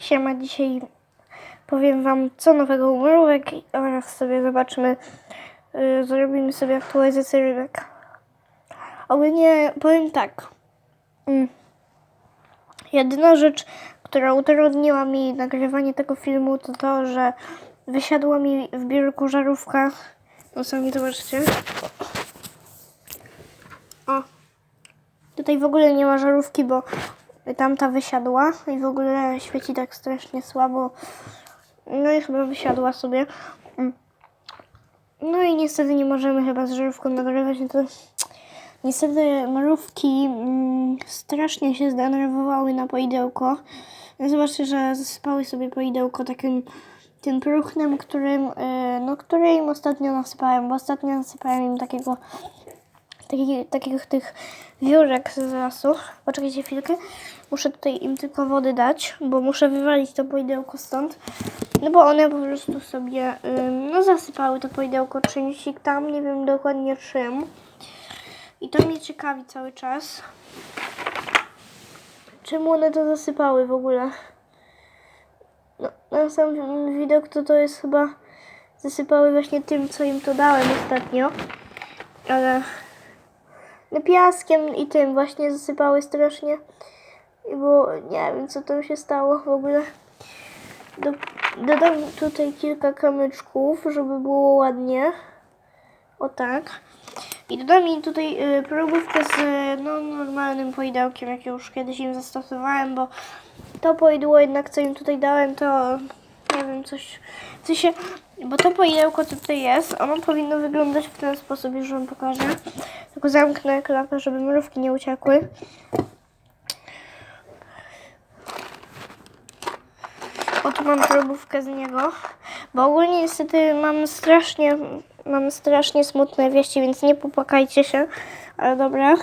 Siema, dzisiaj powiem Wam co nowego u mrówek oraz sobie zobaczymy, yy, zrobimy sobie aktualizację rybek. Ogólnie powiem tak. Mm. Jedyna rzecz, która utrudniła mi nagrywanie tego filmu, to to, że wysiadła mi w biurku żarówka. No sami zobaczcie. O, Tutaj w ogóle nie ma żarówki, bo tamta wysiadła i w ogóle świeci tak strasznie słabo. No i chyba wysiadła sobie. No i niestety nie możemy chyba z żarówką nagrywać. No to niestety mrówki mm, strasznie się zdenerwowały na poidełko. No Zobaczcie, że zasypały sobie poidełko takim tym próchnem, którym, yy, no, który im ostatnio nasypałem, bo ostatnio nasypałem im takiego takich, takich tych wiórek z lasu. Poczekajcie chwilkę. Muszę tutaj im tylko wody dać, bo muszę wywalić to poidełko stąd. No bo one po prostu sobie no zasypały to poidełko czymś tam, nie wiem dokładnie czym. I to mnie ciekawi cały czas. Czemu one to zasypały w ogóle? No, na sam widok to to jest chyba zasypały właśnie tym, co im to dałem ostatnio. Ale piaskiem i tym właśnie zasypały strasznie. I Bo nie wiem, co tam się stało w ogóle. Do, dodam tutaj kilka kamyczków, żeby było ładnie. O tak. I dodam mi tutaj y, próbówkę z y, no, normalnym poidełkiem, jak już kiedyś im zastosowałem, bo to poidło jednak, co im tutaj dałem, to nie wiem, coś, w sensie, bo to poidełko, tutaj jest, ono powinno wyglądać w ten sposób, już wam pokażę. Tylko zamknę klapę, żeby mrówki nie uciekły. Oto mam probówkę z niego, bo ogólnie niestety mam strasznie, mam strasznie smutne wieści, więc nie popłakajcie się, ale dobra,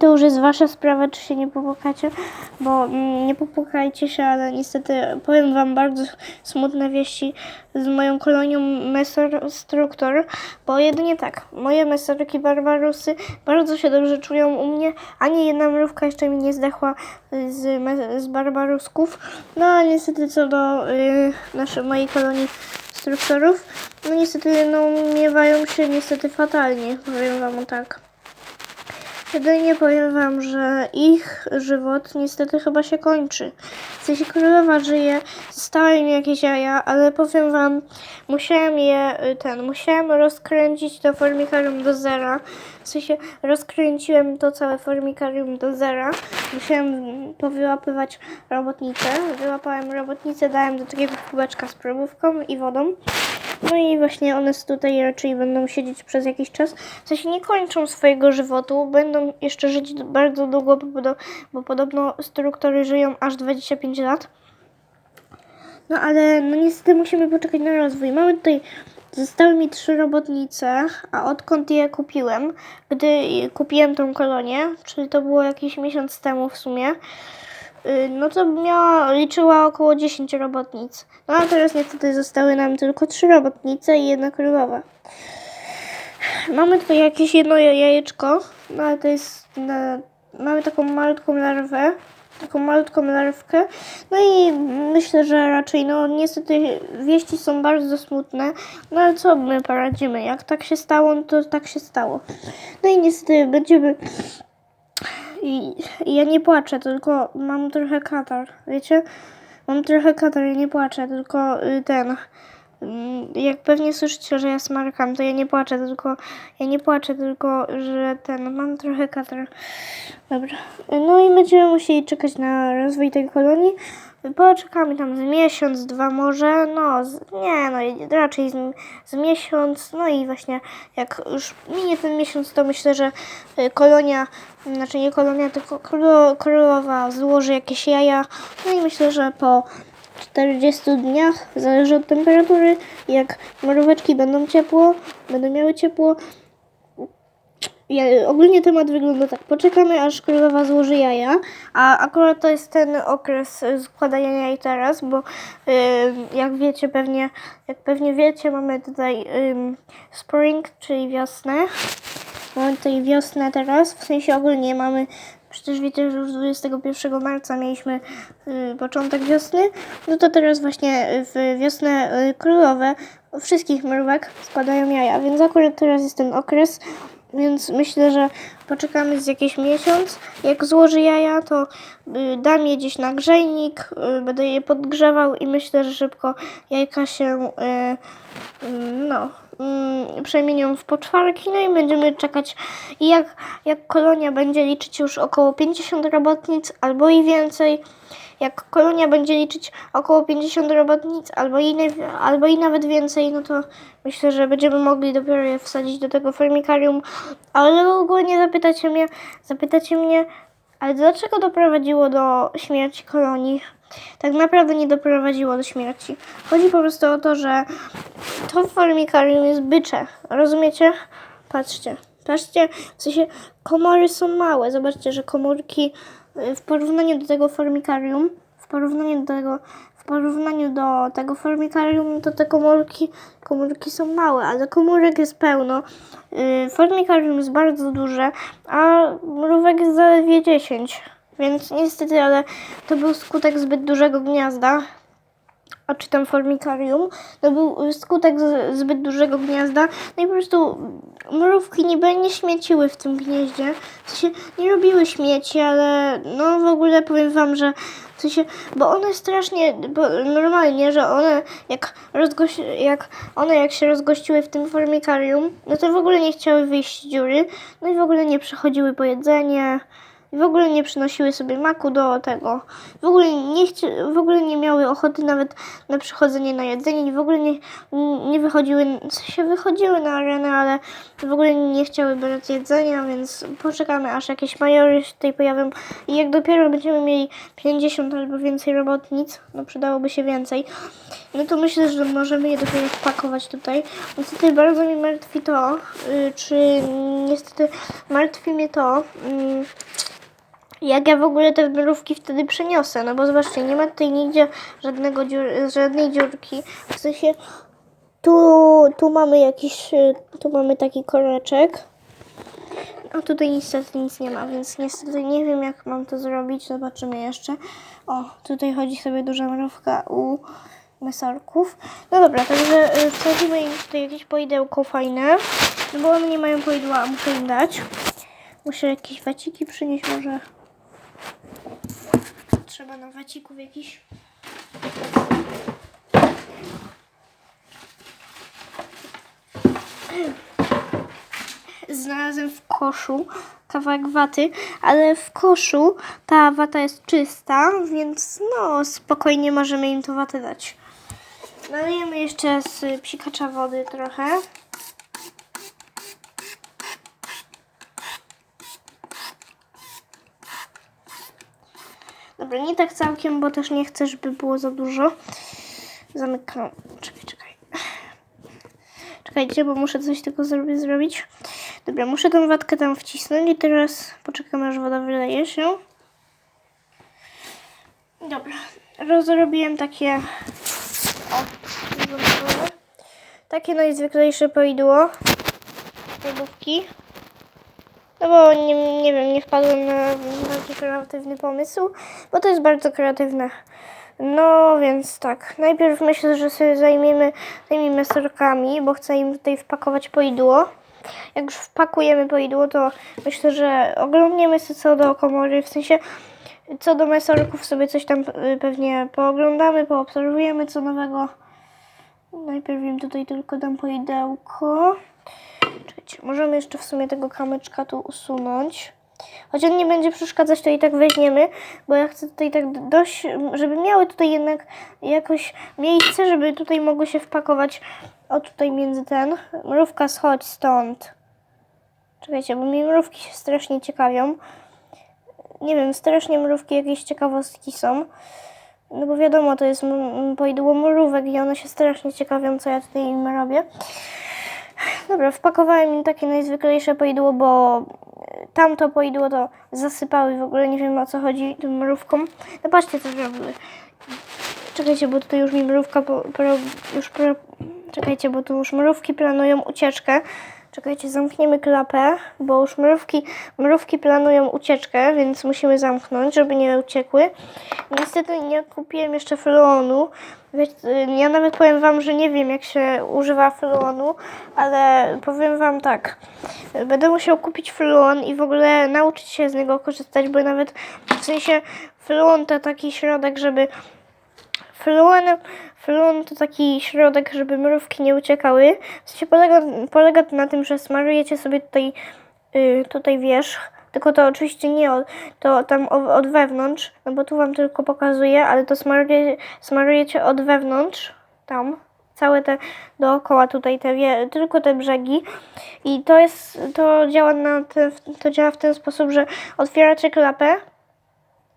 to już jest wasza sprawa, czy się nie popłakacie, bo mm, nie popłakajcie się, ale niestety powiem wam bardzo smutne wieści z moją kolonią Mesostruktor, bo jedynie tak, moje mesorki Barbarusy bardzo się dobrze czują u mnie, ani jedna mrówka jeszcze mi nie zdechła z, z Barbarusków, no a niestety co do y, naszej, mojej kolonii struktorów, no niestety no miewają się niestety fatalnie, powiem wam tak. Jedynie powiem wam, że ich żywot niestety chyba się kończy. W sensie królowa żyje, zostały mi jakieś jaja, ale powiem wam, musiałem je, ten, musiałem rozkręcić to formikarium do zera. W sensie rozkręciłem to całe formikarium do zera. Musiałem powyłapywać robotnicę. Wyłapałem robotnicę, dałem do takiego kubeczka z probówką i wodą. No i właśnie one tutaj raczej będą siedzieć przez jakiś czas. W sensie nie kończą swojego żywotu, będą jeszcze żyć bardzo długo, bo podobno struktury żyją aż 25 lat. No ale no niestety musimy poczekać na rozwój. Mamy tutaj, zostały mi trzy robotnice, a odkąd je kupiłem, gdy kupiłem tą kolonię, czyli to było jakiś miesiąc temu w sumie, y, no to miała, liczyła około 10 robotnic. No a teraz niestety zostały nam tylko trzy robotnice i jedna królowa. Mamy tutaj jakieś jedno jajeczko, no ale to jest, mamy taką malutką larwę, taką malutką larwkę, no i myślę, że raczej, no niestety wieści są bardzo smutne, no ale co my poradzimy, jak tak się stało, no to tak się stało. No i niestety będziemy i, i ja nie płaczę, tylko mam trochę katar, wiecie? Mam trochę katar, ja nie płaczę, tylko y, ten. Mm, Jak pewnie słyszycie, że ja smarkam, to ja nie płaczę, tylko ja nie płaczę, tylko że ten mam trochę katar. Dobra. No i będziemy musieli czekać na rozwój tej kolonii. Poczekamy tam z miesiąc, dwa może, no z, nie, no raczej z, z miesiąc, no i właśnie jak już minie ten miesiąc, to myślę, że y, kolonia, znaczy nie kolonia, tylko królo, królowa złoży jakieś jaja, no i myślę, że po 40 dniach, zależy od temperatury, jak mróweczki będą ciepło, będą miały ciepło, ja, ogólnie temat wygląda tak. Poczekamy, aż królowa złoży jaja, a akurat to jest ten okres składania jaj teraz, bo y, jak wiecie pewnie, jak pewnie wiecie, mamy tutaj ym, spring, czyli wiosnę. Mamy tutaj wiosnę teraz, w sensie ogólnie mamy, przecież wiecie, że już 21 marca mieliśmy y, początek wiosny, no to teraz właśnie w wiosnę y, królowe wszystkich mrówek spadają jaja, więc akurat teraz jest ten okres, więc myślę, że poczekamy z jakiś miesiąc. Jak złoży jaja, to y, dam je gdzieś na grzejnik, będę je podgrzewał i myślę, że szybko jajka się no, przemienią w poczwarki, no i będziemy czekać. I jak, jak kolonia będzie liczyć już około 50 robotnic albo i więcej, jak kolonia będzie liczyć około 50 robotnic albo i, albo i nawet więcej, no to myślę, że będziemy mogli dopiero je wsadzić do tego fermikarium. Ale ogólnie zapytacie mnie, zapytacie mnie, ale dlaczego doprowadziło do śmierci kolonii? Tak naprawdę nie doprowadziło do śmierci. Chodzi po prostu o to, że to formikarium jest bycze. Rozumiecie? Patrzcie. Patrzcie, w sensie komory są małe. Zobaczcie, że komórki y, w porównaniu do tego formikarium, w porównaniu do tego, w porównaniu do tego formikarium, to te komórki, komórki są małe, ale komórek jest pełno. Y, Formikarium jest bardzo duże, a mrówek jest zaledwie 10. Więc niestety, ale to był skutek zbyt dużego gniazda a czy tam formikarium, to był skutek zbyt dużego gniazda. No i po prostu mrówki niby nie śmieciły w tym gnieździe. W sensie nie robiły śmieci, ale no w ogóle powiem wam, że w sensie, bo one strasznie, bo normalnie, że one jak, rozgoś, jak one jak się rozgościły w tym formikarium, no to w ogóle nie chciały wyjść z dziury, no i w ogóle nie przychodziły po jedzenie. I w ogóle nie przynosiły sobie maku do tego. W ogóle nie, chci- w ogóle nie miały ochoty nawet na przychodzenie na jedzenie. I w ogóle nie, nie wychodziły, sensie wychodziły na arenę, ale w ogóle nie chciały brać jedzenia, więc poczekamy aż jakieś majory się tutaj pojawią. I jak dopiero będziemy mieli 50 albo więcej robotnic, no przydałoby się więcej, no to myślę, że możemy je dopiero wpakować tutaj. Niestety bardzo mnie martwi to, y, czy niestety martwi mnie to, mm, jak ja w ogóle te mrówki wtedy przeniosę, no bo zobaczcie, nie ma tutaj nigdzie żadnego dziur, żadnej dziurki, w sensie tu, tu mamy jakiś, y, tu mamy taki koreczek, a tutaj niestety nic nie ma, więc niestety nie wiem jak mam to zrobić, zobaczymy jeszcze. O, tutaj chodzi sobie duża mrówka u mesorków. No dobra, także y, wsadzimy im tutaj jakieś poidełko fajne, no bo one nie mają poidła, a muszę im dać. Muszę jakieś waciki przynieść może. Trzeba nam wacików jakiś. Znalazłem w koszu kawałek waty, ale w koszu ta wata jest czysta, więc no spokojnie możemy im tą watę dać. Nalejemy jeszcze z psikacza wody trochę. Dobra, nie tak całkiem, bo też nie chcę, żeby było za dużo. Zamykam. Czekaj, czekaj. Czekajcie, bo muszę coś tylko zrobić, zrobić. Dobra, muszę tą watkę tam wcisnąć i teraz poczekamy, aż woda wyleje się. Dobra, rozrobiłem takie... O. Takie najzwyklejsze poidło. Lodówki. No bo nie, nie wiem, nie wpadłem na bardziej kreatywny pomysł, bo to jest bardzo kreatywne. No więc tak, najpierw myślę, że sobie zajmiemy tymi mesorkami, bo chcę im tutaj wpakować poidło. Jak już wpakujemy poidło, to myślę, że oglądniemy sobie co do komory, w sensie co do mesorków sobie coś tam y, pewnie pooglądamy, poobserwujemy co nowego. Najpierw im tutaj tylko dam poidełko. Czekajcie, możemy jeszcze w sumie tego kamyczka tu usunąć. Choć on nie będzie przeszkadzać, to i tak weźmiemy, bo ja chcę tutaj tak dość, żeby miały tutaj jednak jakoś miejsce, żeby tutaj mogły się wpakować. O tutaj między ten. Mrówka schodź stąd. Czekajcie, bo mi mrówki się strasznie ciekawią. Nie wiem, strasznie mrówki jakieś ciekawostki są. No bo wiadomo, to jest poidło mrówek i one się strasznie ciekawią, co ja tutaj im robię. Dobra, wpakowałem im takie najzwyklejsze poidło, bo tamto poidło to zasypały w ogóle, nie wiem o co chodzi tym mrówkom. No patrzcie co zrobiły. Czekajcie, bo tutaj już mi mrówka po, pro, już pro, czekajcie, bo tu już mrówki planują ucieczkę. Czekajcie, zamkniemy klapę, bo już mrówki, mrówki planują ucieczkę, więc musimy zamknąć, żeby nie uciekły. Niestety nie kupiłem jeszcze fluonu. Wiecie, Ja nawet powiem wam, że nie wiem jak się używa fluonu, ale powiem wam tak. Będę musiał kupić fluon i w ogóle nauczyć się z niego korzystać, bo nawet w sensie fluon to taki środek, żeby Fluon, fluon to taki środek, żeby mrówki nie uciekały. W sensie polega, polega to na tym, że smarujecie sobie tutaj, y, tutaj wierzch, tylko to oczywiście nie od, to tam od wewnątrz, no bo tu wam tylko pokazuję, ale to smaruje, smarujecie od wewnątrz, tam, całe te dookoła tutaj te tylko te brzegi i to jest, to działa na te, to działa w ten sposób, że otwieracie klapę,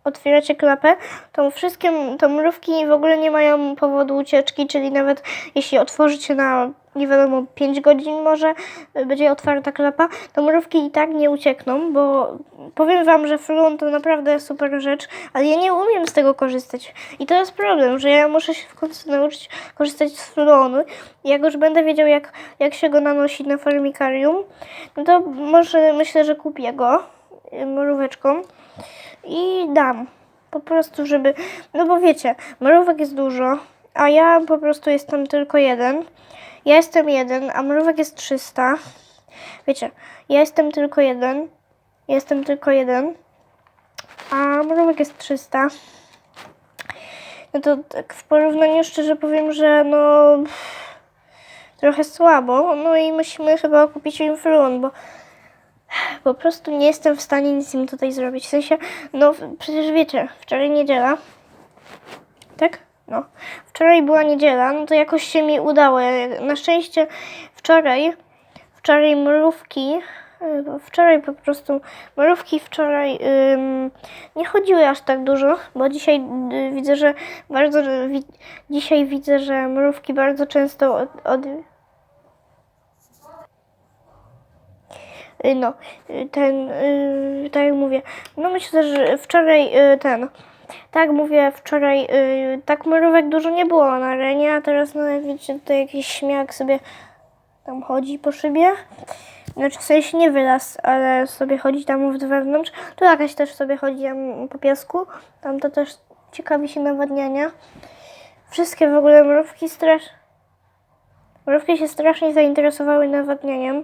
otwieracie klapę, to wszystkie to mrówki w ogóle nie mają powodu ucieczki, czyli nawet jeśli otworzycie na nie wiadomo 5 godzin może y, będzie otwarta klapa, to mrówki i tak nie uciekną, bo powiem wam, że fluon to naprawdę super rzecz, ale ja nie umiem z tego korzystać. I to jest problem, że ja muszę się w końcu nauczyć korzystać z fluonu. Jak już będę wiedział, jak, jak się go nanosi na farmikarium, no to może myślę, że kupię go y, mróweczką i dam. Po prostu, żeby. No bo wiecie, mrówek jest dużo, a ja po prostu jestem tylko jeden. Ja jestem jeden, a mrówek jest 300. Wiecie, ja jestem tylko jeden. Jestem tylko jeden. A mrówek jest 300. No to tak w porównaniu szczerze powiem, że no. Trochę słabo. No i musimy chyba kupić im fluon, bo po prostu nie jestem w stanie nic im tutaj zrobić. W sensie, no przecież wiecie, wczoraj niedziela. Tak? No. Wczoraj była niedziela, no to jakoś się mi udało. Na szczęście wczoraj, wczoraj mrówki, y, wczoraj po prostu, mrówki wczoraj ym, nie chodziły aż tak dużo, bo dzisiaj y, widzę, że bardzo, dzisiaj widzę, że mrówki bardzo często od, od Y, No, y, ten, y, tak jak mówię, no myślę, że wczoraj y, ten, tak mówię, wczoraj y, tak mrówek dużo nie było na arenie, a teraz no jak widzicie tutaj jakiś śmiak sobie tam chodzi po szybie. Znaczy w sensie nie wylas, ale sobie chodzi tam wewnątrz. Tu jakaś też sobie chodzi tam po piasku. Tam to też ciekawi się nawadniania. Wszystkie w ogóle mrówki strasz... Mrówki się strasznie zainteresowały nawadnianiem.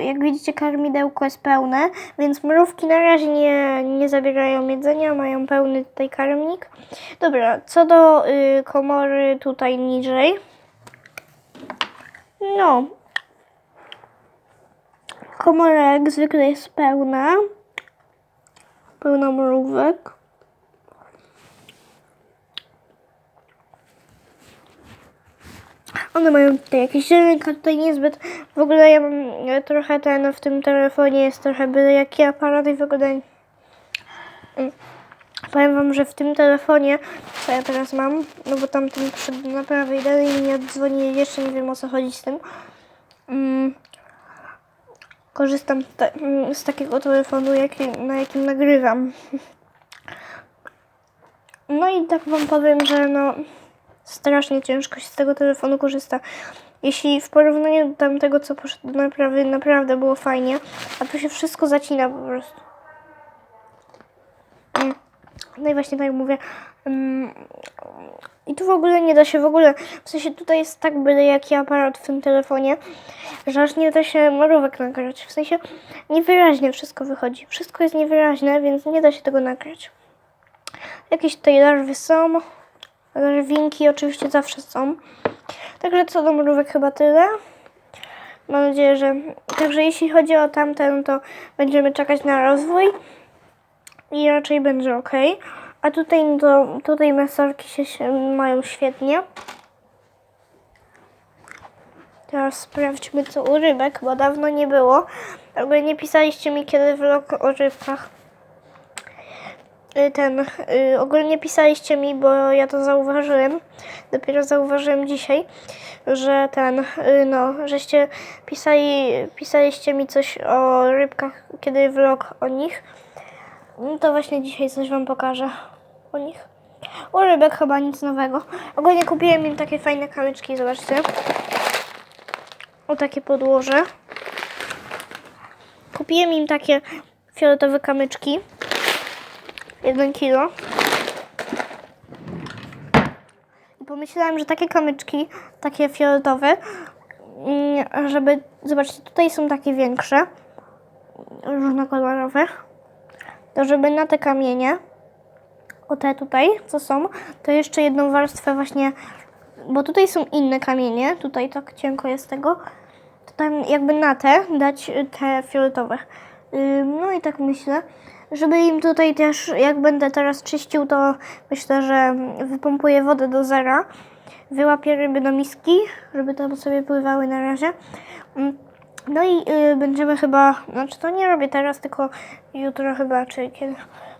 Jak widzicie, karmidełko jest pełne, więc mrówki na razie nie, nie zabierają jedzenia, mają pełny tutaj karmnik. Dobra, co do y, komory tutaj niżej. No. Komora jak zwykle jest pełna. Pełna mrówek. One mają tutaj jakieś ziarenka, tutaj niezbyt. W ogóle ja mam trochę ten w tym telefonie jest trochę byle jaki aparat i w. Mm. Powiem wam, że w tym telefonie, co ja teraz mam, no bo tamten przy na prawej dalej mi nie dzwoni, jeszcze nie wiem o co chodzi z tym. Mm. Korzystam ta, mm, z takiego telefonu, jaki, na jakim nagrywam. No i tak wam powiem, że no strasznie ciężko się z tego telefonu korzysta. Jeśli w porównaniu do tamtego, co poszedł do naprawy, naprawdę było fajnie, a tu się wszystko zacina po prostu. Mm. No i właśnie tak mówię. mm, I tu w ogóle nie da się w ogóle, w sensie tutaj jest tak byle jaki aparat w tym telefonie, że aż nie da się mrówek nagrać. W sensie niewyraźnie wszystko wychodzi. Wszystko jest niewyraźne, więc nie da się tego nagrać. Jakieś tutaj larwy są. Larwinki oczywiście zawsze są. Także co do mrówek chyba tyle. Mam nadzieję, że... Także jeśli chodzi o tamten, to będziemy czekać na rozwój. I raczej będzie ok. A tutaj, to, tutaj mesorki się, się mają świetnie. Teraz sprawdźmy co u rybek, bo dawno nie było. Ogóle nie pisaliście mi kiedy vlog o rybkach ten, y, ogólnie pisaliście mi, bo ja to zauważyłem, dopiero zauważyłem dzisiaj, że ten, y, no, żeście pisali, pisaliście mi coś o rybkach, kiedy vlog o nich. No to właśnie dzisiaj coś wam pokażę o nich. U rybek chyba nic nowego. Ogólnie kupiłem im takie fajne kamyczki, zobaczcie. O takie podłoże. Kupiłem im takie fioletowe kamyczki. 1 kilo. I pomyślałam, że takie kamyczki, takie fioletowe, mm, żeby, zobaczcie, tutaj są takie większe, różnokolorowe, to żeby na te kamienie, o te tutaj, co są, to jeszcze jedną warstwę właśnie, bo tutaj są inne kamienie, tutaj tak cienko jest tego, to tam jakby na te dać te fioletowe. No i tak myślę, żeby im tutaj też, jak będę teraz czyścił, to myślę, że wypompuję wodę do zera, wyłapię ryby do miski, żeby tam sobie pływały na razie. Ym, No i y, będziemy chyba, znaczy to nie robię teraz, tylko jutro chyba, czy kiedy.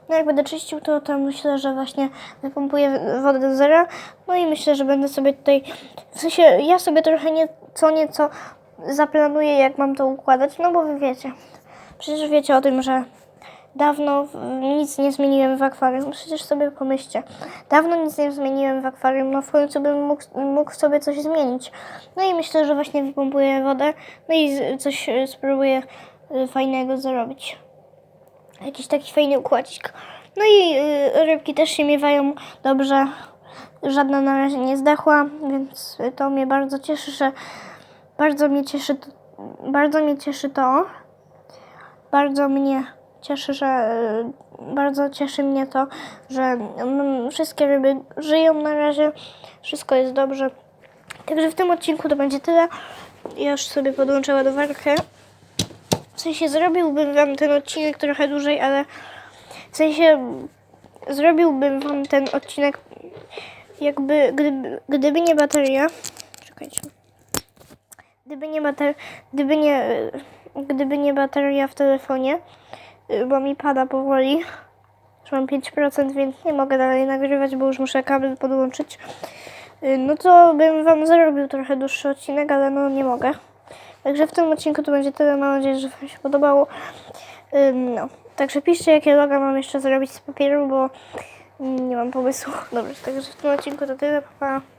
No jak będę czyścił, to tam myślę, że właśnie wypompuję wodę do zera. No i myślę, że będę sobie tutaj, w sensie ja sobie trochę nieco, nieco zaplanuję, jak mam to układać, no bo wy wiecie. Przecież wiecie o tym, że dawno nic nie zmieniłem w akwarium. Przecież sobie pomyślcie. Dawno nic nie zmieniłem w akwarium, no w końcu bym mógł, mógł sobie coś zmienić. No i myślę, że właśnie wypompuję wodę, no i coś y, spróbuję y, fajnego zrobić. Jakiś taki fajny układzik. No i y, rybki też się miewają dobrze. Żadna na razie nie zdechła, więc to mnie bardzo cieszy, że bardzo mnie cieszy bardzo mnie cieszy to. Bardzo mnie cieszy, że y, bardzo cieszy mnie to, że mm, wszystkie ryby żyją na razie. Wszystko jest dobrze. Także w tym odcinku to będzie tyle. Ja już sobie podłączę ładowarkę. W sensie zrobiłbym wam ten odcinek trochę dłużej, ale w sensie zrobiłbym wam ten odcinek jakby, gdyby, gdyby nie bateria. Czekajcie. Gdyby nie, bater, gdyby nie, gdyby nie bateria w telefonie, bo mi pada powoli, że mam 5%, więc nie mogę dalej nagrywać, bo już muszę kabel podłączyć. Y, No to bym wam zrobił trochę dłuższy odcinek, ale no nie mogę. Także w tym odcinku to będzie tyle. Mam nadzieję, że Wam się podobało. Ym, No, także piszcie, jakie loga mam jeszcze zrobić z papieru, bo nie mam pomysłu. Dobrze, także w tym odcinku to tyle. Pa. pa.